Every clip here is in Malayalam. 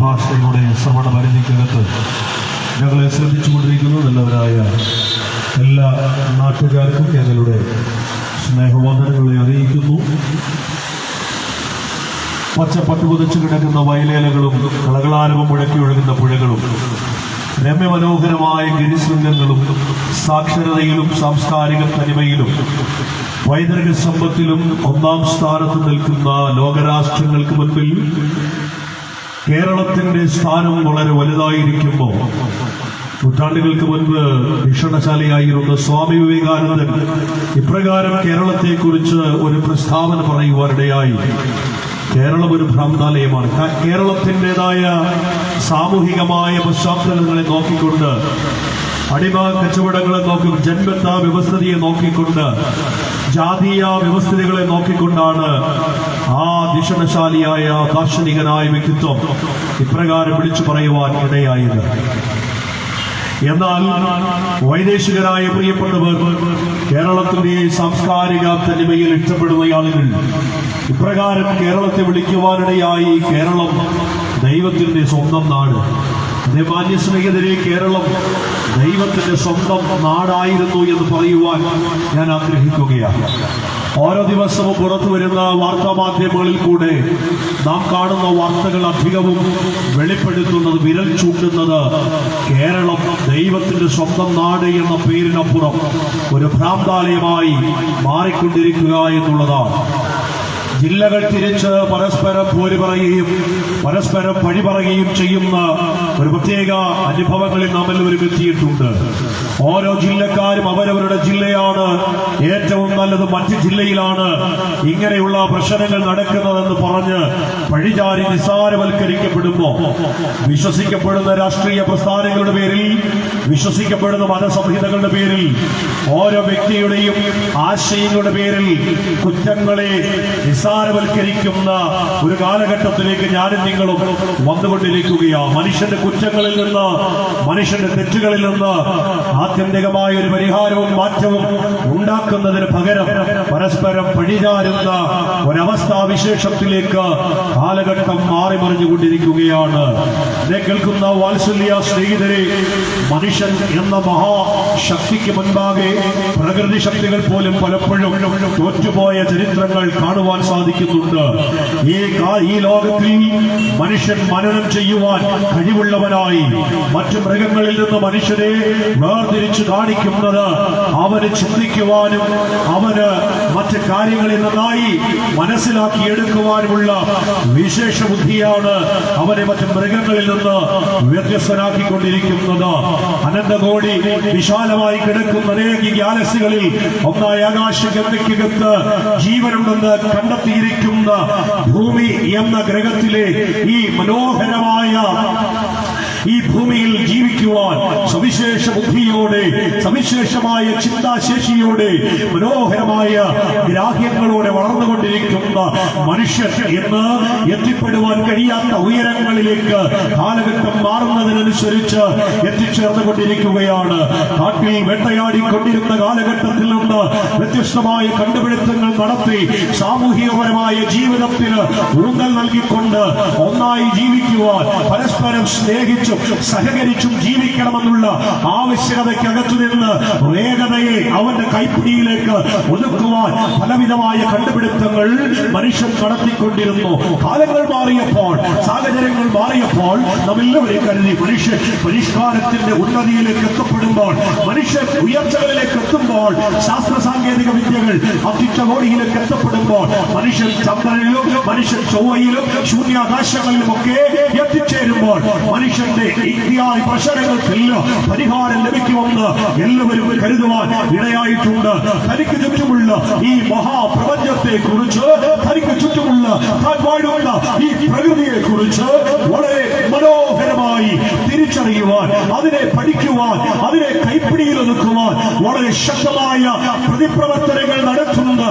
ഭാഷയുടെ ശ്രവണ പരിധിക്കകത്ത് ഞങ്ങളെ ശ്രദ്ധിച്ചുകൊണ്ടിരിക്കുന്ന നല്ലവരായ എല്ലാ നാട്ടുകാർക്കും ഞങ്ങളുടെ സ്നേഹവന്ദനങ്ങളെ അറിയിക്കുന്നു. പച്ച പട്ടുപുതച്ചു കിടക്കുന്ന വയലേലകളും കളകളാരവം മുഴക്കി ഒഴുകുന്ന പുഴകളും രമ്യമനോഹരമായ ഗിരിശൃംഗങ്ങളും സാക്ഷരതയിലും സാംസ്കാരിക തനിമയിലും പൈതൃക സമ്പത്തിലും ഒന്നാം സ്ഥാനത്ത് നിൽക്കുന്ന ലോകരാഷ്ട്രങ്ങൾക്ക് മുൻപിൽ കേരളത്തിന്റെ സ്ഥാനം വളരെ വലുതായിരിക്കുമ്പോൾ നൂറ്റാണ്ടുകൾക്ക് മുൻപ് ഭീഷണശാലയായിരുന്ന സ്വാമി വിവേകാനന്ദൻ ഇപ്രകാരം കേരളത്തെക്കുറിച്ച് ഒരു പ്രസ്താവന പറയുവാനിടയായി. കേരളം ഒരു ഭ്രാന്താലയമാണ്. കേരളത്തിന്റെതായ സാമൂഹികമായ പശ്ചാത്തലങ്ങളെ നോക്കിക്കൊണ്ട് അടിമ കച്ചവടങ്ങളെ നോക്കി ജന്മത്ത വ്യവസ്ഥതയെ നോക്കിക്കൊണ്ട് ജാതീയ വ്യവസ്ഥിതികളെ നോക്കിക്കൊണ്ടാണ് ആ ദിഷണശാലിയായ ദാർശനികനായ വ്യക്തിത്വം ഇപ്രകാരം വിളിച്ചു പറയുവാൻ ഇടയായത്. എന്നാൽ വൈദേശികരായ പ്രിയപ്പെട്ടവർ കേരളത്തിന്റെ സാംസ്കാരിക തനിമയിൽ ഇഷ്ടപ്പെടുന്ന ആളുകൾ ഇപ്രകാരം കേരളത്തെ വിളിക്കുവാനിടയായി കേരളം ദൈവത്തിന്റെ സ്വന്തം നാട്. അതേ മാന്യ സ്നേഹിതരെ കേരളം ദൈവത്തിന്റെ സ്വന്തം നാടായിരുന്നു എന്ന് പറയുവാൻ ഞാൻ ആഗ്രഹിക്കുകയാണ്. ഓരോ ദിവസവും പുറത്തു വരുന്ന വാർത്താ മാധ്യമങ്ങളിൽ കൂടെ നാം കാണുന്ന വാർത്തകൾ അധികവും വെളിപ്പെടുത്തുന്നത് വിരൽ ചൂണ്ടുന്നത് കേരളം ദൈവത്തിന്റെ സ്വന്തം നാട് എന്ന പേരിനപ്പുറം ഒരു ഭ്രാന്താലയമായി മാറിക്കൊണ്ടിരിക്കുക എന്നുള്ളതാണ്. ജില്ലകൾ തിരിച്ച് പരസ്പരം പോര് പറയുകയും പരസ്പരം പഴി പറയുകയും ചെയ്യുന്ന ഒരു പ്രത്യേക അനുഭവങ്ങളിൽ നാം എല്ലാവരും എത്തിയിട്ടുണ്ട്. ഓരോ ജില്ലക്കാരും അവരവരുടെ ജില്ലയാണ്. ഏറ്റവും നല്ലത് മറ്റ് ജില്ലയിലാണ് ഇങ്ങനെയുള്ള പ്രശ്നങ്ങൾ നടക്കുന്നതെന്ന് പറഞ്ഞ് പഴിചാരി നിസ്സാരവൽക്കരിക്കപ്പെടുമ്പോ വിശ്വസിക്കപ്പെടുന്ന രാഷ്ട്രീയ പ്രസ്ഥാനങ്ങളുടെ പേരിൽ വിശ്വസിക്കപ്പെടുന്ന മതസംഹിതകളുടെ പേരിൽ ഓരോ വ്യക്തിയുടെയും ആശയങ്ങളുടെ പേരിൽ കുറ്റങ്ങളെ നിസ്സാരവൽക്കരിക്കുന്ന ഒരു കാലഘട്ടത്തിലേക്ക് ഞാനും നിങ്ങളും വന്നുകൊണ്ടിരിക്കുകയാണ്. മനുഷ്യന്റെ കുറ്റങ്ങളിൽ നിന്ന് മനുഷ്യന്റെ തെറ്റുകളിൽ നിന്ന് ആത്യന്തികമായ ഒരു പരിഹാരവും മാറ്റവും ഉണ്ടാക്കുന്നതിന് പകരം പരസ്പരം പഴിചാരുന്ന ഒരവസ്ഥാവിശേഷത്തിലേക്ക് കാലഘട്ടം മാറി മറിഞ്ഞുകൊണ്ടിരിക്കുകയാണ് എന്നെ കേൾക്കുന്ന വാത്സല്യ സ്നേഹിതരെ മനുഷ്യൻ എന്ന മഹാശക്തിക്ക് മുൻപാകെ പ്രകൃതി ശക്തികൾ പോലും പലപ്പോഴും തോറ്റുപോയ ചരിത്രങ്ങൾ കാണുവാൻ സാധിക്കുന്നുണ്ട്. ഈ ലോകത്തിൽ മനുഷ്യൻ മനനം ചെയ്യുവാൻ കഴിവുള്ളവനായി മറ്റു മൃഗങ്ങളിൽ നിന്ന് മനുഷ്യരെ വേർതിരിച്ചു കാണിക്കുന്നത് അവന് ചിന്തിക്കുവാനും അവന് മറ്റ് കാര്യങ്ങളിൽ നന്നായി മനസ്സിലാക്കിയെടുക്കുവാനുമുള്ള വിശേഷ ബുദ്ധിയാണ് അവനെ മറ്റ് മൃഗങ്ങളിൽ നിന്ന് വ്യത്യസ്തനാക്കിക്കൊണ്ടിരിക്കുന്നത്. അനന്തകോടി വിശാലമായി കിടക്കുന്ന ഗാലക്സികളിൽ ഒന്നായ ആകാശഗംഗയ്ക്കകത്ത് ജീവനുണ്ടെന്ന് കണ്ടെത്തിയിരിക്കുന്ന ഭൂമി എന്ന ഗ്രഹത്തിലെ ഈ മനോഹരമായ ഈ ഭൂമിയിൽ ജീവിക്കുവാൻ സവിശേഷ ബുദ്ധിയോടെ സവിശേഷമായ ചിന്താശേഷിയോടെ മനോഹരമായ ഗ്രാഹ്യങ്ങളോടെ വളർന്നുകൊണ്ടിരിക്കുന്ന മനുഷ്യർ എന്ന് എത്തിപ്പെടുവാൻ കഴിയാത്ത ഉയരങ്ങളിലേക്ക് കാലഘട്ടം മാറുന്നതിനനുസരിച്ച് എത്തിച്ചേർന്നുകൊണ്ടിരിക്കുകയാണ്. കാട്ടിൽ വേട്ടയാടിക്കൊണ്ടിരുന്ന കാലഘട്ടത്തിൽ നിന്ന് വ്യത്യസ്തമായ കണ്ടുപിടുത്തങ്ങൾ നടത്തി സാമൂഹികപരമായ ജീവിതത്തിന് ഊന്നൽ നൽകിക്കൊണ്ട് ഒന്നായി ജീവിക്കുവാൻ പരസ്പരം സ്നേഹിച്ചും സഹകരിച്ചും ജീവിക്കണമെന്നുള്ള ആവശ്യകതയ്ക്കകത്തു നിന്ന് വേഗതയെ അവന്റെ കൈപ്പിടിയിലേക്ക് ഒതുക്കുവാൻ പലവിധമായ കണ്ടുപിടുത്തങ്ങൾ മനുഷ്യൻ നടത്തിക്കൊണ്ടിരുന്നു. കാലങ്ങൾ മാറിയപ്പോൾ സാഹചര്യങ്ങൾ മാറിയപ്പോൾ നാം എല്ലാവരെയും കരുതി മനുഷ്യൻ പരിഷ്കാരത്തിന്റെ ഉന്നതിയിലേക്ക് എത്തപ്പെടുമ്പോൾ മനുഷ്യൻ ഉയർച്ചകളിലേക്ക് എത്തുമ്പോൾ ശാസ്ത്ര സാങ്കേതിക വിദ്യകൾ അത്യുച്ചകോടിയിലേക്ക് എത്തപ്പെടുമ്പോൾ മനുഷ്യൻ ചന്ദ്രനിലും മനുഷ്യൻ ചൊവ്വയിലും ശൂന്യാകാശങ്ങളിലും ഒക്കെ എത്തിച്ചേരുമ്പോൾ മനുഷ്യന്റെ ഇന്ത്യായി പ്രശ്നങ്ങൾക്കെല്ലാം പരിഹാരം ലഭിക്കുമെന്ന് എല്ലാവരും കരുതുവാൻ ഇടയായിട്ടുണ്ട്. തനിക്ക് ചുറ്റുമുള്ള ഈ മഹാപ്രപഞ്ചത്തെ കുറിച്ച് തനിക്ക് ചുറ്റുമുള്ള താൻ ഈ പ്രകൃതിയെ കുറിച്ച് വളരെ മനോഹരമായി തിരിച്ചറിയുവാൻ അതിനെ പഠിക്കുവാൻ അതിനെ കൈപ്പിടിയിൽ ഒതുക്കുവാൻ വളരെ ശക്തമായ പ്രതിപ്രവർത്തനങ്ങൾ നടത്തുന്ന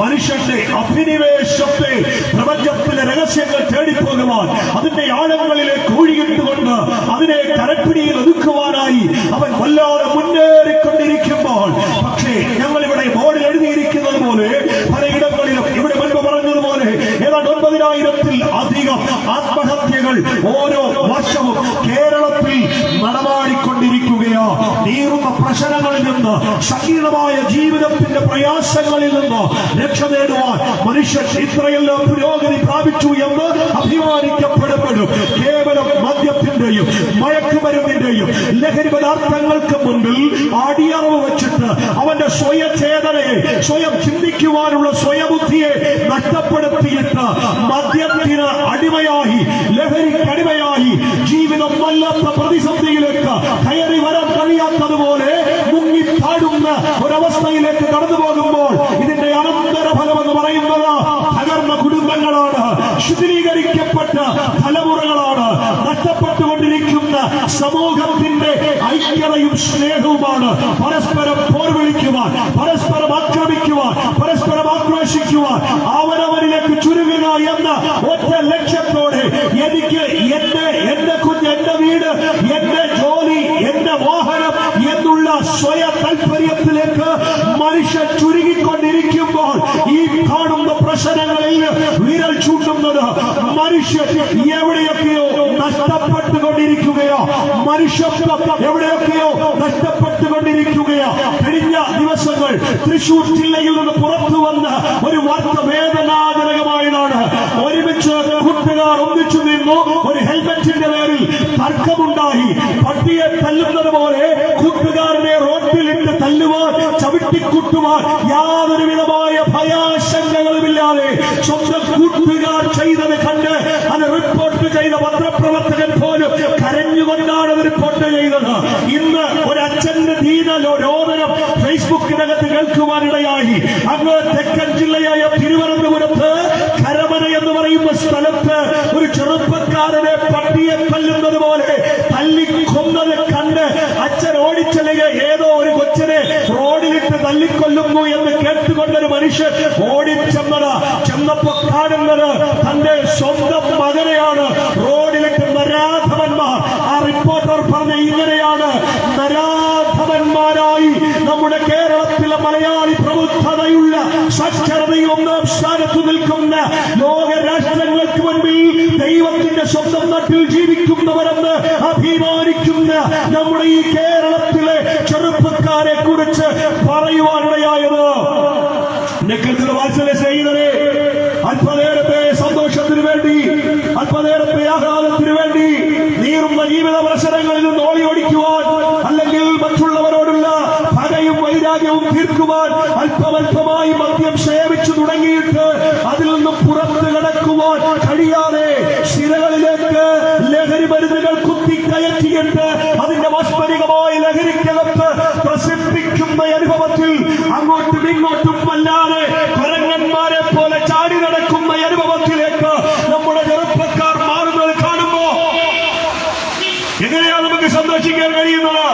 മനുഷ്യന്റെ അഭിനിവേശത്തെ പ്രപഞ്ചത്തിലെ രഹസ്യങ്ങൾ തേടിപ്പോകുവാൻ അതിന്റെ ആഴങ്ങളിലേക്ക് അതിനെ കരപ്പിടിയിൽ ഒതുക്കുവാനായി അവൻ വല്ലാതെ മുന്നേറിക്കൊണ്ടിരിക്കുമ്പോൾ പക്ഷേ ഞങ്ങൾ ഇവിടെ ബോർഡിൽ എഴുതിയിരിക്കുന്നത് പോലെ പലയിടങ്ങളിലും ഇവിടെ മുൻപ് പറഞ്ഞതുപോലെ ഏതാണ്ട് ഒൻപതിനായിരത്തിൽ അധികം ആത്മഹത്യകൾ ഓരോ വർഷവും കേരളത്തിൽ നടമാടിക്കൊണ്ടിരിക്കുകയോ. നീറുന്ന പ്രശ്നങ്ങളിൽ നിന്ന് സങ്കീർണമായ ജീവിതത്തിന്റെ പ്രയാസങ്ങളിൽ നിന്ന് രക്ഷ നേടുവാൻ മനുഷ്യൻ ഇത്രയെല്ലാം പുരോഗതി പ്രാപിച്ചു എന്ന് അഭിമാനിക്കപ്പെടപ്പെടും ലഹരി പദാർത്ഥങ്ങൾക്ക് മുൻപിൽ അടിയറവ് വെച്ചിട്ട് അവന്റെ സ്വയചേതനയെ സ്വയം ചിന്തിക്കുവാനുള്ള സ്വയബുദ്ധിയെ നഷ്ടപ്പെടുത്തിയിട്ട് മദ്യത്തിന് അടിമയായി ലഹരി അടിമയായി ജീവിതം വല്ലാത്ത പ്രതിസന്ധിയിലേക്ക് കയറി വരാൻ കഴിയാത്തതുപോലെ മുങ്ങിത്താടുന്ന ഒരവസ്ഥയിലേക്ക് കടന്നു പോകുമ്പോൾ ഇതിന്റെ അനന്തര ഫലം എന്ന് പറയുന്നത് തകർന്ന കുടുംബങ്ങളാണ്. ശുദ്ധീകരിക്കപ്പെട്ട തലമുറകളാണ്. സമൂഹത്തിന്റെ ഐക്യതയും സ്നേഹവുമാണ് പരസ്പരം പോർവിളിക്കുവാൻ പരസ്പരം ആക്രമിക്കുവാൻ പരസ്പരം ആക്രോശിക്കുവാൻ അവനവനിലേക്ക് ചുരുങ്ങുക എന്ന ഒറ്റ ലക്ഷ്യത്തോടെ എനിക്ക് എന്റെ എന്റെ കുഞ്ഞ് എന്റെ വീട് എന്റെ ജോലി എന്റെ വാഹനം എന്നുള്ള സ്വയ താല്പര്യത്തിലേക്ക് മനുഷ്യൻ ചുരുങ്ങിക്കൊണ്ടിരിക്കുമ്പോൾ ഈ കാണുന്ന പ്രശ്നങ്ങളിൽ വിരൽ ചൂണ്ടുന്നത് മനുഷ്യൻ എവിടെയൊക്കെയോ നഷ്ടപ്പെട്ടുകൊണ്ടിരിക്കുകയോ മനുഷ്യത്വം എവിടെയൊക്കെയോ നഷ്ടപ്പെട്ടുകൊണ്ടിരിക്കുകയാണ് കഴിഞ്ഞ ദിവസങ്ങൾ തൃശൂർ ജില്ലയിൽ നിന്ന് പുറത്തു വന്ന ഒരു വാർത്ത വേദനാജനകമായതാണ്. ഒരുമിച്ച് കൂട്ടുകാർ ഒന്നിച്ചു നിന്നു ഒരു ഹെൽമെറ്റിന്റെ പേരിൽ തർക്കമുണ്ടായി. പട്ടിയെ തല്ലുന്നത് പോലെ കൂട്ടുകാരനെ റോഡിലിട്ട് തല്ലുവാൻ ചവിട്ടിക്കുട്ടുവാൻ യാതൊരു വിധമായ ഭയാശങ്കകളുമില്ലാതെ സ്വന്തം കൂട്ടുകാർ ചെയ്തത് കണ്ട് അത് റിപ്പോർട്ട് ചെയ്ത പത്രപ്രവർത്തകൻ റിപ്പോർട്ട് ചെയ്തത് ഇന്ന് ഒരു അച്ഛന്റെ ദീനലോ രോദനം ഫേസ്ബുക്കിനകത്ത് കേൾക്കുവാനിടയായി അങ്ങ് തെക്കൻ ജില്ലയായ തിരുവനന്തപുരത്ത് കരമന എന്ന് പറയുന്ന സ്ഥലത്ത് ഒരു ചെറുപ്പക്കാരനെ പട്ടിയെ തല്ലുന്നത് പോലെ തല്ലിക്കൊന്നത് കണ്ട് അച്ഛൻ ഓടിച്ചെല്ലുക. ഏതോ ഒരു കൊച്ചിനെ റോഡിലിട്ട് തല്ലിക്കൊല്ലുന്നു എന്ന് കേട്ടുകൊണ്ടൊരു മനുഷ്യൻ ഓടിച്ചെന്നത്. ചെന്നപ്പോ കാണുന്നത് തന്റെ സ്വന്തം മകനെയാണ് റോഡിലിട്ട് നരാധവന്മാർ ആ റിപ്പോർട്ടർ പറഞ്ഞ ഇങ്ങനെയാണ് നരാധവന്മാരായി നമ്മുടെ കേരളത്തിലെ മലയാളി സക്ഷരതയും നാം സ്ഥാനത്ത് നിൽക്കുന്ന ലോക രാഷ്ട്രങ്ങൾക്ക് മുൻപിൽ ദൈവത്തിന്റെ സ്വന്തം നാട്ടിൽ ജീവിക്കുന്നവരെന്ന് അഭിമാനിക്കുന്ന നമ്മുടെ ഈ കേരളത്തിലെ ചെറുപ്പക്കാരെ കുറിച്ച് പറയുവാനിടയായത്. അല്പനേരത്തെ സന്തോഷത്തിന് വേണ്ടി അല്പനേരത്തെ ആഹ്ലാദത്തിന് വേണ്ടി നീറുന്ന ജീവിത പ്രശ്നങ്ങളിൽ നിന്ന് ഓടി ഓടിക്കുവാൻ അല്ലെങ്കിൽ മറ്റുള്ളവരോടുള്ള പകയും വൈരാഗ്യവും തീർക്കുവാൻ അല്പമല്പമായി മദ്യം സേവിച്ചു തുടങ്ങിയിട്ട് അതിൽ നിന്ന് പുറത്ത് കടക്കുവാൻ കഴിയാതെ ശിലകളിലേക്ക് ലഹരി മരുന്നുകൾ കുത്തിക്കയറ്റിയിട്ട് അതിന്റെ വസ്മരികമായ ലഹരിക്കകത്ത് പ്രസിദ്ധിക്കുന്ന അനുഭവത്തിൽ അങ്ങോട്ടും ഇങ്ങോട്ടും വല്ലാതെ കുരങ്ങന്മാരെ പോലെ ചാടി നടക്കുന്ന അനുഭവത്തിലേക്ക് നമ്മുടെ ചെറുപ്പക്കാർ മാറുന്നത് കാണുമ്പോ എങ്ങനെയാ നമുക്ക് സന്തോഷിക്കാൻ കഴിയുന്നത്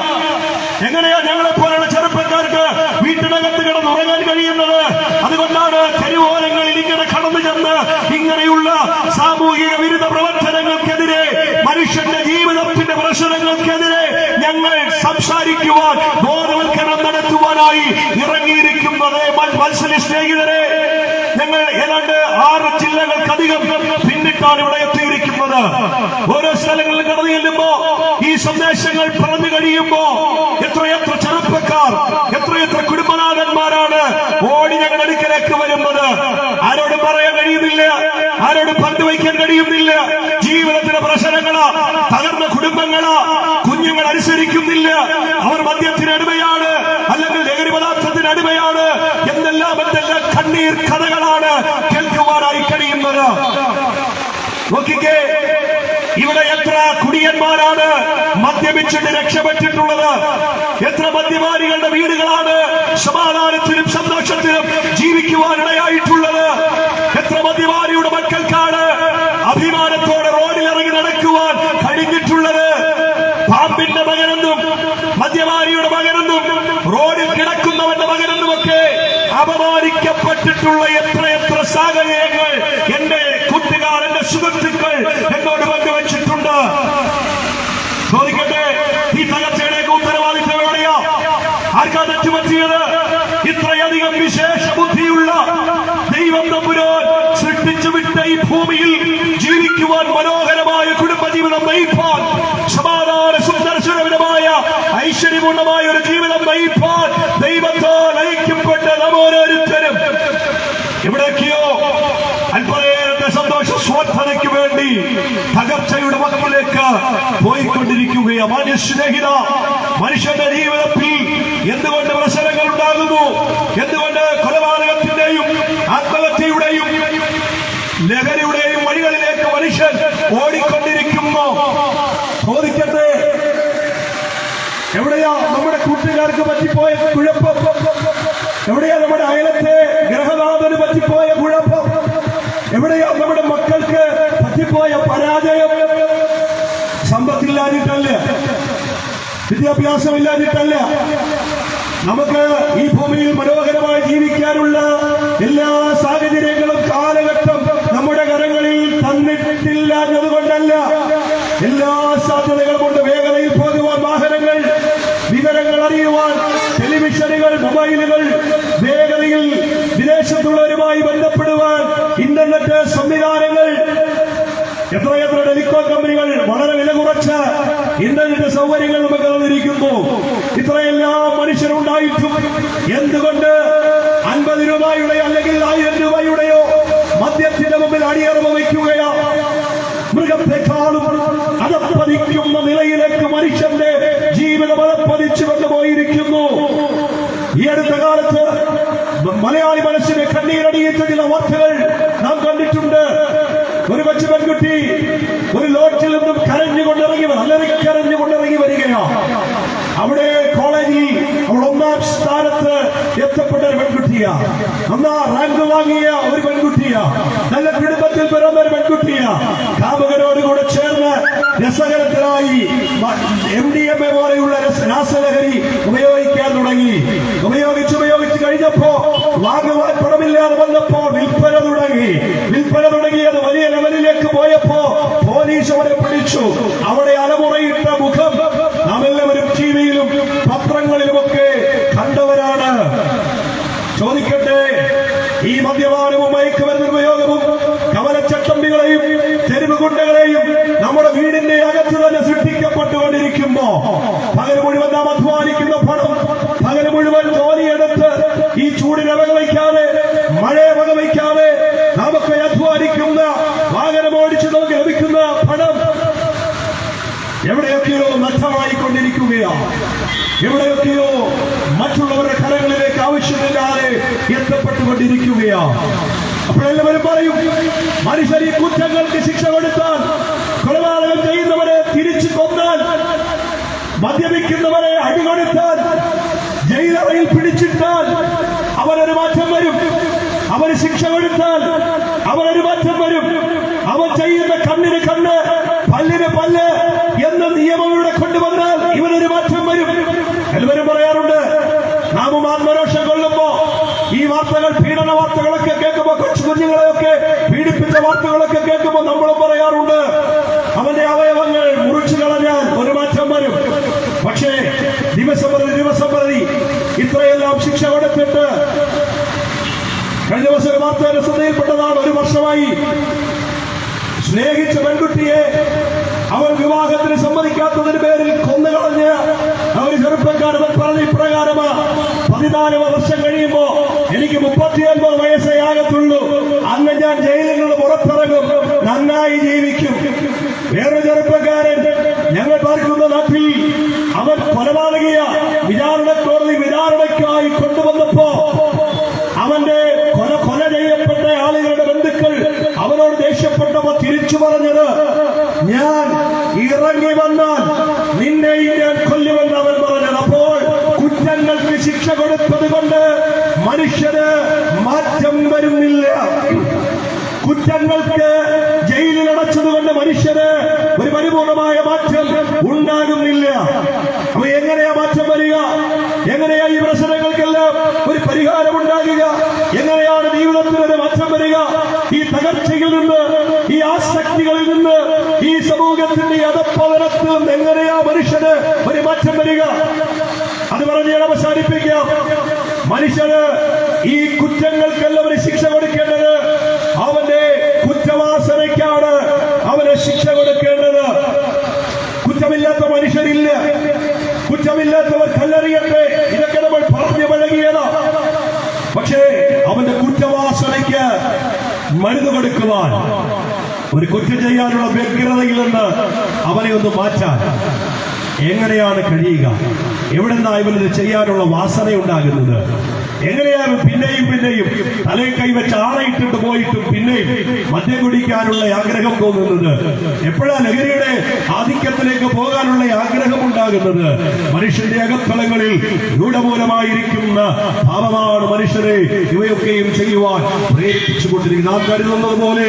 എങ്ങനെയാ ഞങ്ങളെ പോലുള്ള ചെറുപ്പക്കാർക്ക് വീട്ടിനകത്ത് കിടന്ന് ഉറങ്ങാൻ കഴിയുന്നത് അതുകൊണ്ടാണ് തെരുവോരങ്ങളിൽ ഇങ്ങനെ കടന്നു ചെന്ന് ഇങ്ങനെയുള്ള സാമൂഹിക വിരുദ്ധ പ്രവർത്തനങ്ങൾക്കെതിരെ മനുഷ്യന്റെ ജീവിതത്തിന്റെ പ്രശ്നങ്ങൾക്കെതിരെ ഞങ്ങൾ സംസാരിക്കുവാൻ ബോധവൽക്കരണം നടത്തുവാനായി ഇറങ്ങിയിരിക്കുന്നത് മത്സര സ്നേഹിതരെ. ഞങ്ങൾ ഏതാണ്ട് ആറ് ജില്ലകൾക്കധികം പിന്നിട്ടാണ് ഇവിടെ എത്തിയിരിക്കുന്നത്. ഓരോ സ്ഥലങ്ങളിൽ കടന്നു ചെല്ലുമ്പോ ഈ സന്ദേശങ്ങൾ പറഞ്ഞു കഴിയുമ്പോ എത്രയെത്ര ചെറുപ്പക്കാർ എത്രയെത്ര കുടുംബനാഥന്മാരാണ് ഓടി ഞങ്ങളുടെ അടുക്കലേക്ക് വരുന്നത്? ആരോടും പറയാൻ കഴിയുന്നില്ല. ആരോടും പങ്കുവയ്ക്കാൻ കഴിയുന്നില്ല? ജീവിതത്തിലെ പ്രശ്നങ്ങളാ തകർന്ന കുടുംബങ്ങളാ കുഞ്ഞുങ്ങൾ അനുസരിക്കുന്നില്ല. അവർ മദ്യത്തിന് അടിമയാണ് അല്ലെങ്കിൽ ലഹരി പദാർത്ഥത്തിന് അടിമയാണ്. എന്തെല്ലാം എന്തെല്ലാം കണ്ണീർ കഥകളാണ് കേൾക്കുവാനായി കഴിയുന്നത്. നോക്കിക്കേ ഇവിടെ എത്ര കുടിയന്മാരാണ് മദ്യപിച്ചിട്ട് രക്ഷപ്പെട്ടിട്ടുള്ളത്. എത്ര മദ്യപാനികളുടെ വീടുകളാണ് സമാധാനത്തിലും സന്തോഷത്തിലും ജീവിക്കുവാനിടയായിട്ടുള്ളത്. എത്ര മദ്യപാനിയുടെ മക്കൾക്കാണ് അഭിമാനത്തോടെ റോഡിൽ ഇറങ്ങി നടക്കുവാൻ കഴിഞ്ഞിട്ടുള്ളത്. പാമ്പിന്റെ മകനെന്നും മദ്യപാനിയുടെ മകനെന്നും റോഡിൽ കിടക്കുന്നവന്റെ മകനെന്നുമൊക്കെ അപമാനിക്കപ്പെട്ടിട്ടുള്ള എത്ര എത്ര സാഹചര്യങ്ങൾ എന്റെ കൂട്ടുകാർ എന്റെ സുഹൃത്തുക്കൾ എന്നോട് പങ്കുവച്ചിട്ടുണ്ട്. ചോദിക്കട്ടെ ഈ തകർച്ചയുടെ ഉത്തരവാദിത്തം എവിടെയാ? ആർക്കാ തെറ്റുപറ്റിയത്? ഐശ്വര്യപൂർണമായ ഒരു ജീവിതം നയിപ്പാൻ ദൈവത്താൽ ഐക്യപ്പെട്ട നാം ഓരോരുത്തരും. എവിടേക്കോ അല്പനേരത്തെ സന്തോഷ സ്വാർത്ഥതയ്ക്ക് വേണ്ടി തകർച്ചയുടെ വക്കലേക്ക് പോയിക്കൊണ്ടിരിക്കുകയാണ്. മനുഷ്യരഹിത മനുഷ്യന്റെ ജീവിതത്തിൽ എന്തുകൊണ്ട് പ്രശ്നങ്ങൾ ഉണ്ടാകുന്നു എന്തുകൊണ്ട് കൊലപാതകത്തിന്റെയും ആത്മഹത്യയുടെയും ലഹരിയുടെയും വഴികളിലേക്ക് മനുഷ്യൻ ഓടിക്കൊണ്ടിരിക്കുന്നു ചോദിക്കട്ടെ എവിടെയാ നമ്മുടെ കൂട്ടുകാർക്ക് പറ്റിപ്പോയ കുഴപ്പം. എവിടെയാ നമ്മുടെ അയലത്തെ ഗ്രഹനാഥന് പറ്റിപ്പോയ കുഴപ്പം? എവിടെയാ നമ്മുടെ മക്കൾക്ക് പറ്റിപ്പോയ പരാജയം? സമ്പത്തില്ലാഞ്ഞിട്ടല്ല. വിദ്യാഭ്യാസമില്ലാഞ്ഞിട്ടല്ല. നമുക്ക് ഈ ഭൂമിയിൽ മനോഹരമായി ജീവിക്കാനുള്ള എല്ലാ സാഹചര്യങ്ങളും കാലഘട്ടം നമ്മുടെ കരങ്ങളിൽ തന്നിട്ടില്ല എന്നതുകൊണ്ടല്ല എല്ലാ സാധ്യതകളും കൊണ്ട് വേഗതയിൽ പോകുവാൻ വാഹനങ്ങൾ വിവരങ്ങൾ അറിയുവാൻ ടെലിവിഷനുകൾ മൊബൈലുകൾ വേഗതയിൽ വിദേശത്തുള്ളവരുമായി ബന്ധപ്പെടുവാൻ ഇന്റർനെറ്റ് സംവിധാനങ്ങൾ. എത്രയെത്ര ടെലികോം കമ്പനികൾ വളരെ വില കുറച്ച് ഇന്റർനെറ്റ് സൗകര്യങ്ങൾ നമുക്ക് തന്നിരിക്കുന്നു. ഇത്രയെല്ലാം മനുഷ്യരുണ്ടായിട്ടും എന്തുകൊണ്ട് അൻപത് രൂപയുടെയോ അല്ലെങ്കിൽ ആയിരം രൂപയുടെയോ മദ്യത്തിന്റെ മുമ്പിൽ അടിയറവ് വയ്ക്കുകയോ? മൃഗത്തെക്കാളും അതപ്പതിക്കുന്ന നിലയിലേക്ക് മനുഷ്യന്റെ ജീവിതം പതിച്ചു വന്നു പോയിരിക്കുന്നു. ഈ അടുത്ത കാലത്ത് മലയാളി മനസ്സിനെ കണ്ണീരടിയിച്ച ചില വാർത്തകൾ നാം കണ്ടിട്ടുണ്ട്. ഒരു കൊച്ചു പെൺകുട്ടി ഒരു ലോഡ്ജിൽ നിന്നും കരഞ്ഞുകൊണ്ടിറങ്ങി അലറി കരഞ്ഞുകൊണ്ടിറങ്ങി വരികയാണ്. അവിടെ കോളേജിൽ അവൾ ഒന്നാം സ്ഥാനത്ത് എത്തപ്പെട്ട ഒരു പെൺകുട്ടിയാ ഒന്നാം റാങ്ക് വാങ്ങിയ ഒരു പെൺകുട്ടിയാ. നല്ല കുടുംബത്തിൽ പിറന്ന ഒരു പെൺകുട്ടിയാ. കാമുകനോട് കൂടെ ചേർന്ന് രസകരത്തിനായി എം ഡി എം എ പോലെയുള്ള രസ- രാസലഹരി ഉപയോഗിക്കാൻ തുടങ്ങി. ഉപയോഗിച്ച് ഉപയോഗിച്ച് കഴിഞ്ഞപ്പോ വാങ്ങുവാൻ പണമില്ലാതെ വന്നപ്പോൾ വിൽപ്പന തുടങ്ങി. വിൽപ്പന തുടങ്ങിയത് വലിയ ലെവലിലേക്ക് പോയപ്പോ പോലീസ് അവരെ പിടിച്ചു. അവിടെ അലമുറയിട്ട മുഖം. നാം എല്ലാവരും ടിവിയിലും പത്രങ്ങളിലുമൊക്കെ കണ്ടവരാണ് ചോദിക്കട്ടെ ഈ മദ്യപാനവും മയക്കുമരുന്ന് ഉപയോഗവും കവലച്ചട്ടമ്പികളെയും തെരുവ് ഗുണ്ടകളെയും നമ്മുടെ വീടിന്റെ അകത്ത് തന്നെ സൃഷ്ടിക്കപ്പെട്ടുകൊണ്ടിരിക്കുമ്പോ പകൽ മുഴുവൻ നാം അധ്വാനിക്കുന്ന പണം പകൽ മുഴുവൻ ജോലിയെടുത്ത് ഈ ചൂടിനെ വകവയ്ക്കാതെ മഴയെ വകവയ്ക്കാതെ നമുക്ക് അധ്വാനിക്കുന്ന വാഹനം ഓടിച്ച് നമുക്ക് ലഭിക്കുന്ന പണം എവിടെയൊക്കെയോ നഷ്ടമായിക്കൊണ്ടിരിക്കുകയാണ്. എവിടെയൊക്കെയോ ആവശ്യമില്ലാതെ അപ്പോൾ അപ്പോഴെല്ലാവരും പറയും മനുഷ്യർ ഈ കുറ്റങ്ങൾക്ക് ശിക്ഷ കൊടുത്താൽ കൊലപാതകം ചെയ്യുന്നവരെ തിരിച്ചു കൊന്നാൽ മദ്യപിക്കുന്നവരെ അടികൊടുത്താൽ ജയിലറയിൽ പിടിച്ചിട്ടാൽ അവനൊരു മാറ്റം വരും. അവന് ശിക്ഷ കൊടുത്താൽ അവനൊരു മാറ്റം വരും. അവൻ ചെയ്യുന്ന കണ്ണിന് കണ്ണ് പല്ലിന് പല്ല് എന്ന നിയമങ്ങളുടെ കൊണ്ടുവന്നാൽ ഇവനൊരു മാറ്റം വരും എല്ലാവരും പറയാറുണ്ട് നാമും ആത്മരോഷം കൊള്ളുമ്പോ ഈ വാർത്തകൾ പീഡന വാർത്തകളൊക്കെ കേൾക്കുമ്പോ കൊച്ചു കുഞ്ഞുങ്ങളെയൊക്കെ പീഡിപ്പിച്ച വാർത്തകളൊക്കെ കേൾക്കുമ്പോ നമ്മൾ പറയാറുണ്ട്. അവന്റെ അവയവങ്ങൾ മുറിച്ചു കളഞ്ഞാൽ ഒരു മാറ്റം വരും. പക്ഷേ ദിവസം പ്രതി ദിവസം പ്രതി ഇത്രയെല്ലാം ശിക്ഷ കൊടുത്തിട്ട് കഴിഞ്ഞ ദിവസം വാർത്തയുടെ ശ്രദ്ധയിൽപ്പെട്ടതാണ്. ഒരു വർഷമായി സ്നേഹിച്ച പെൺകുട്ടിയെ അവൾ വിവാഹത്തിന് സമ്മതിക്കാത്തതിന് പേരിൽ കൊന്നുകളഞ്ഞ് അവർ ചെറുപ്പക്കാരൻ പറഞ്ഞ ഇപ്രകാരമാ പതിനാല് വർഷം കഴിയുമ്പോ എനിക്ക് മുപ്പത്തിയൊൻപത് വയസ്സേ ആകത്തുള്ളൂ. അന്ന് ഞാൻ ജയിലിൽ നിന്ന് പുറത്തിറങ്ങും. നന്നായി ജീവിക്കും. വേറെ ചെറുപ്പക്കാരൻ ഞങ്ങൾ പാർക്കുന്ന നാട്ടിൽ അവൻ കൊലപാതകിയ വിചാരണ കോടതി വിചാരണയ്ക്കായി കൊണ്ടുവന്നപ്പോ അവന്റെ കൊല കൊല ചെയ്യപ്പെട്ട ആളുകളുടെ ബന്ധുക്കൾ അവനോട് ദേഷ്യപ്പെട്ടപ്പോ തിരിച്ചു പറഞ്ഞത് ഞാൻ ഇറങ്ങി വന്നാൽ നിന്നെയും ഞാൻ കൊല്ലുമെന്ന് അവൻ പറഞ്ഞത്. അപ്പോൾ കുറ്റങ്ങൾക്ക് ശിക്ഷ കൊടുത്തത് കൊണ്ട് മനുഷ്യന് മാറ്റം വരുന്നില്ല. കുറ്റങ്ങൾക്ക് ജയിലിൽ അടച്ചതുകൊണ്ട് മനുഷ്യന് ഒരു പരിപൂർണമായ മാറ്റം ഉണ്ടാകുന്നില്ല. അപ്പൊ എങ്ങനെയാ മാറ്റം വരിക? എങ്ങനെയാ ഈ പ്രശ്നങ്ങൾക്കെല്ലാം ഒരു പരിഹാരം ഉണ്ടാകുക? എങ്ങനെയാണ് ജീവിതത്തിൽ ഒരു മാറ്റം വരിക? ഈ തകർച്ചയിൽ നിന്ന് ഈ ആസക്തികളിൽ നിന്ന് ഈ സമൂഹത്തിന്റെ അധപ്പതനത്തിൽ നിന്ന് എങ്ങനെയാ മനുഷ്യന് ഒരു മാറ്റം വരിക? അത് പറഞ്ഞ് അവസാനിപ്പിക്കാം. മനുഷ്യന് ഈ കുറ്റങ്ങൾക്കെല്ലാം ഒരു ശിക്ഷ കൊടുക്കേണ്ടത് അവന്റെ കുറ്റവാസനയ്ക്കാണ്. അവന് ശിക്ഷ കൊടുക്കേണ്ടത്. കുറ്റമില്ലാത്ത മനുഷ്യരില്ല. കുറ്റമില്ലാത്തവർ കല്ലെറിയട്ടെ. ഇതൊക്കെ നമ്മൾ പറഞ്ഞു പഴകിയതാ. പക്ഷേ അവന്റെ കുറ്റവാസനയ്ക്ക് മരുന്ന് കൊടുക്കുവാൻ ഒരു കുറ്റം ചെയ്യാനുള്ള വ്യഗ്രതയിൽ നിന്ന് അവനെ ഒന്ന് മാറ്റാൻ. എങ്ങനെയാണ് കഴിയുക? എവിടെന്നാ ഇവനിത് ചെയ്യാനുള്ള വാസന ഉണ്ടാകുന്നത് എങ്ങനെയാണ് പിന്നെയും പിന്നെയും തലയിൽ കൈവച്ച് ആളയിട്ടിട്ട് പോയിട്ടും പിന്നെയും മദ്യം കുടിക്കാനുള്ള ആഗ്രഹം തോന്നുന്നത് എപ്പോഴാ ലഹരിയുടെ ആധിക്യത്തിലേക്ക് പോകാനുള്ള ആഗ്രഹം ഉണ്ടാകുന്നത് മനുഷ്യന്റെ അകത്തലങ്ങളിൽ രൂഢമൂലമായിരിക്കുന്ന ഭാവമാണ് മനുഷ്യരെ ഇവയൊക്കെയും ചെയ്യുവാൻ പ്രേരിപ്പിച്ചുകൊണ്ടിരിക്കുന്നത് നാം കരുതുന്നത് പോലെ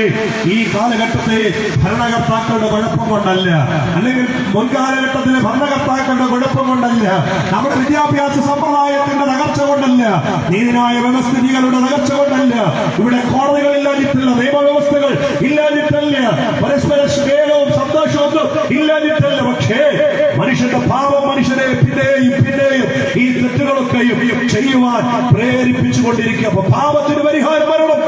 ഈ കാലഘട്ടത്തെ ഭരണകർത്താക്കളുടെ കുഴപ്പം കൊണ്ടല്ല. അല്ലെങ്കിൽ മുൻകാലഘട്ടത്തിലെ ഭരണകർത്താക്കളുടെ കുഴപ്പം കൊണ്ടല്ല. നമ്മുടെ വിദ്യാഭ്യാസ സമ്പ്രദായത്തിന്റെ തകർച്ച കൊണ്ടല്ല. നീതിന്യായ വ്യവസ്ഥിതികളുടെ തകർച്ച കൊണ്ടല്ല ഇവിടെ കോടതികൾ ഇല്ലാതിട്ടില്ല നിയമവ്യവസ്ഥകൾ ഇല്ലാതിട്ടല്ല. പരസ്പര സ്നേഹവും സന്തോഷവും ഇല്ലാതിട്ടല്ല. പക്ഷേ മനുഷ്യന്റെ പാപം മനുഷ്യനെ പിന്നെയും പിന്നെയും ഈ തെറ്റുകളൊക്കെയും ചെയ്യുവാൻ പ്രേരിപ്പിച്ചുകൊണ്ടിരിക്കുക. അപ്പൊ പാപത്തിന് പരിഹാരം വരണം.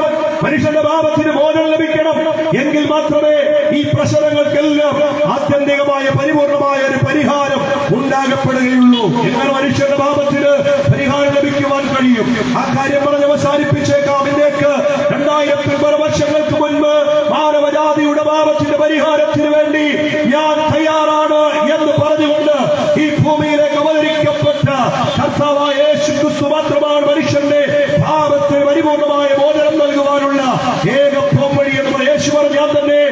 മനുഷ്യന്റെ പാപത്തിന് മോചനം ലഭിക്കണം. എങ്കിൽ മാത്രമേ ഈ പ്രശ്നങ്ങൾക്കെല്ലാം ആത്യന്തികമായ പരിപൂർണമായ ഒരു പരിഹാരം ഉണ്ടാകപ്പെടുകയുള്ളൂ. എങ്ങനെ മനുഷ്യന്റെ പാപത്തിന് കഴിയും ആ കാര്യം പറഞ്ഞ് അവസാനിപ്പിച്ചേക്കാം ഇതിലേക്ക്. രണ്ടായിരത്തി വർഷങ്ങൾക്ക് മുൻപ് മാനവജാതിയുടെ പാപത്തിന്റെ പരിഹാരത്തിന് വേണ്ടി ഞാൻ തയ്യാറാണ് എന്ന് പറഞ്ഞുകൊണ്ട് ഈ ഭൂമിയിലേക്ക് അവതരിക്കപ്പെട്ട കർത്താവായ യേശു ക്രിസ്തു മാത്രമാണ് മനുഷ്യന്റെ പാപത്തിന് പരിപൂർണമായ മോചനം നൽകുവാനുള്ള ഏക പോംവഴി എന്ന് പറഞ്ഞ യേശു പറഞ്ഞ ഞാൻ തന്നെ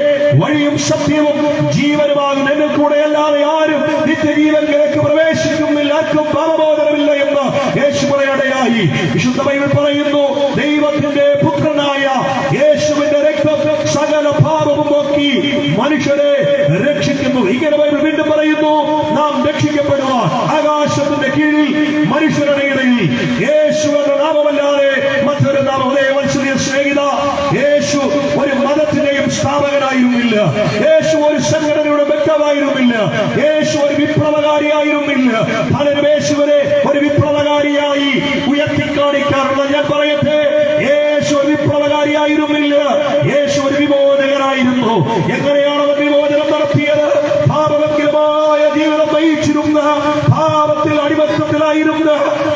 വഴിയും സത്യവും ജീവനുമാകും എന്നിൽ കൂടെ അല്ലാതെ ആരും നിത്യജീവനിലേക്ക് പ്രവേശിക്കുന്നില്ല ആർക്കും പാപബോധനമില്ല എന്ന് യേശു പറയടയായി വിശുദ്ധ ബൈബിൾ പറയുന്നു ദൈവത്തിന്റെ പുത്രനായ യേശുവിന്റെ രക്തം സകല പാപവും നോക്കി മനുഷ്യരെ രക്ഷിക്കുന്നു ഇങ്ങനെ ബൈബിൾ വീണ്ടും പറയുന്നു നാം രക്ഷിക്കപ്പെടുവാൻ ആകാശത്തിന്റെ കീഴിൽ മനുഷ്യരുടെ ഇടയിൽ യേശു എന്ന നാമമല്ലാതെ മറ്റൊരു നാമം അതേ മത്സരീയ സ്നേഹിത യേശു ഒരു മതത്തിന്റെയും സ്ഥാപകനായിരുന്നില്ല യേശു ഒരു സംഘടനയുടെ വ്യക്തമായിരുന്നില്ല യേശു ഒരു വിപ്ലവകാരിയായിരുന്നില്ല. പലരും യേശുവിനെ ഒരു വിപ്ലവകാരിയായി ഉയർത്തി കാണിക്കാറുള്ള ഞാൻ പറയട്ടെ യേശു ഒരു വിപ്ലവകാരിയായിരുന്നില്ല. യേശു ഒരു വിമോചകനായിരുന്നു. എങ്ങനെയാണ് അവൻ വിമോചനം നടത്തിയത്? പാപവ്യക്തമായ ജീവിതം നയിച്ചിരുന്ന പാപത്തിൽ അടിമത്തത്തിലായിരുന്ന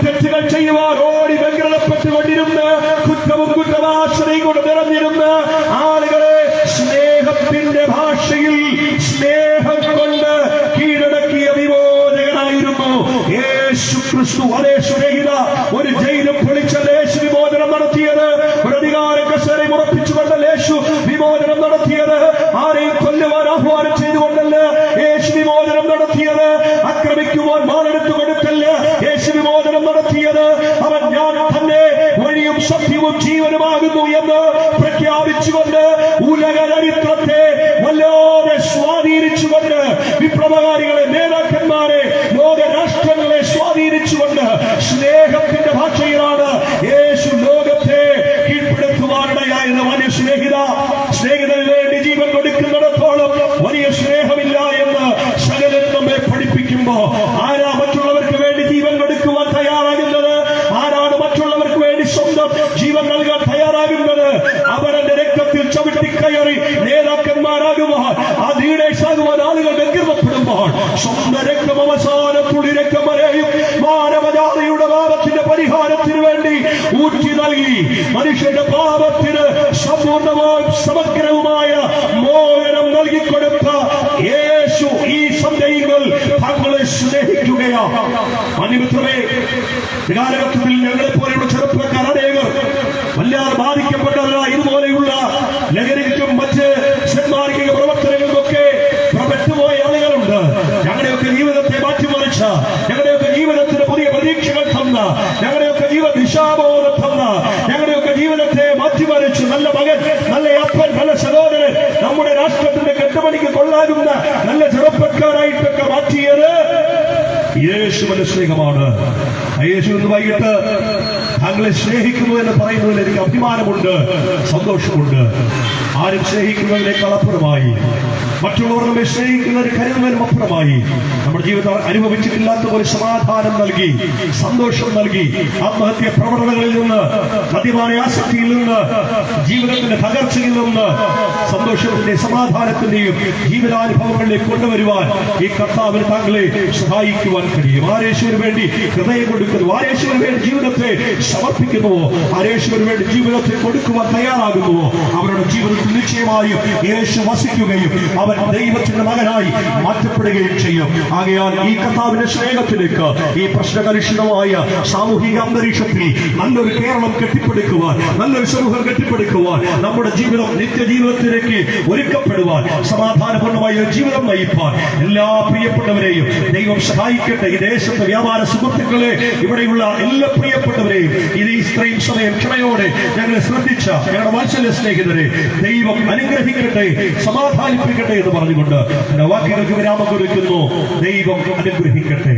തെറ്റുകൾ ചെയ്യുവാൻ ഓടി വ്യഗ്രതപ്പെട്ടുകൊണ്ടിരുന്ന കുറ്റവും കുറ്റവാസനയും കൊണ്ട് നിറഞ്ഞിരുന്ന നൽകി. മനുഷ്യന്റെ പാപത്തിന് സമ്പൂർണമായും സമഗ്രവുമായ മോചനം നൽകിക്കൊടുത്ത യേശു ഈ സന്ദേഹങ്ങൾ തങ്ങളെ സ്നേഹിക്കുകയാണ്. മനുമിത്രമേ കാലഘട്ടത്തിൽ ഞങ്ങളെ പോലെയുള്ള യേശുവിന്റെ സ്നേഹമാണ് യേശു ഇന്ന് വൈകിട്ട് താങ്കളെ സ്നേഹിക്കുന്നു എന്ന് പറയുന്നതിൽ എനിക്ക് അഭിമാനമുണ്ട് സന്തോഷമുണ്ട്. ആരും സ്നേഹിക്കുന്നതിനേക്കാൾ അപ്പുറമായി മറ്റുള്ളവർ നമ്മെ ഒരു കരുതുന്നതിനും അപ്പുറമായി നമ്മുടെ ജീവിതം അനുഭവിച്ചിട്ടില്ലാത്ത ഒരു സമാധാനം നൽകി സന്തോഷം നൽകി ആത്മഹത്യ പ്രവണതകളിൽ നിന്ന് മദ്യപാന ആസക്തിയിൽ നിന്ന് ജീവിതത്തിന്റെ തകർച്ചയിൽ നിന്ന് സന്തോഷത്തിന്റെ സമാധാനത്തിന്റെയും ജീവിതാനുഭവങ്ങളിലേക്ക് കൊണ്ടുവരുവാൻ ഈ കർത്താവിന് താങ്കളെ സഹായിക്കുവാൻ കഴിയും വേണ്ടി ഹൃദയം കൊടുക്കുന്നു ആരേശ്വരന് വേണ്ടി ജീവിതത്തെ സമർപ്പിക്കുന്നുവോ ആരേശ്വരന് വേണ്ടി ജീവിതത്തെ കൊടുക്കുവാൻ തയ്യാറാകുന്നുവോ അവരുടെ ജീവിതത്തിൽ നിശ്ചയമായും യേശു വസിക്കുകയും അവൻ ദൈവത്തിന്റെ മകനായി മാറ്റപ്പെടുകയും ചെയ്യും. ആകയാൽ ഈ കർത്താവിന്റെ സ്നേഹത്തിലേക്ക് ഈ പ്രശ്നകലുഷിതമായ സാമൂഹിക അന്തരീക്ഷത്തിൽ നല്ലൊരു കേരളം കെട്ടിപ്പടുക്കുവാൻ നല്ലൊരു സമൂഹം കെട്ടിപ്പടുക്കുവാൻ നമ്മുടെ ജീവിതം നിത്യജീവിതത്തിലേക്ക് ഒരുക്കപ്പെടുവാൻ സമാധാനപൂർണമായ ജീവിതം നയിപ്പാൻ എല്ലാ പ്രിയപ്പെട്ടവരെയും ദൈവം സഹായിക്കട്ടെ. ഈ ദേശത്തെ വ്യാപാര സുഹൃത്തുക്കളെ ഇവിടെയുള്ള എല്ലാ പ്രിയപ്പെട്ടവരെയും ഇത് ഇത്രയും സമയം ക്ഷമയോടെ ഞങ്ങൾ ശ്രദ്ധിച്ച ഞങ്ങളുടെ വാത്സല്യ സ്നേഹിതരെ ദൈവം അനുഗ്രഹിക്കട്ടെ സമാധാനിപ്പിക്കട്ടെ എന്ന് പറഞ്ഞുകൊണ്ട് വാക്കുകൾക്ക് വിരാമം കുറിക്കുന്നു ദൈവം അനുഗ്രഹിക്കട്ടെ.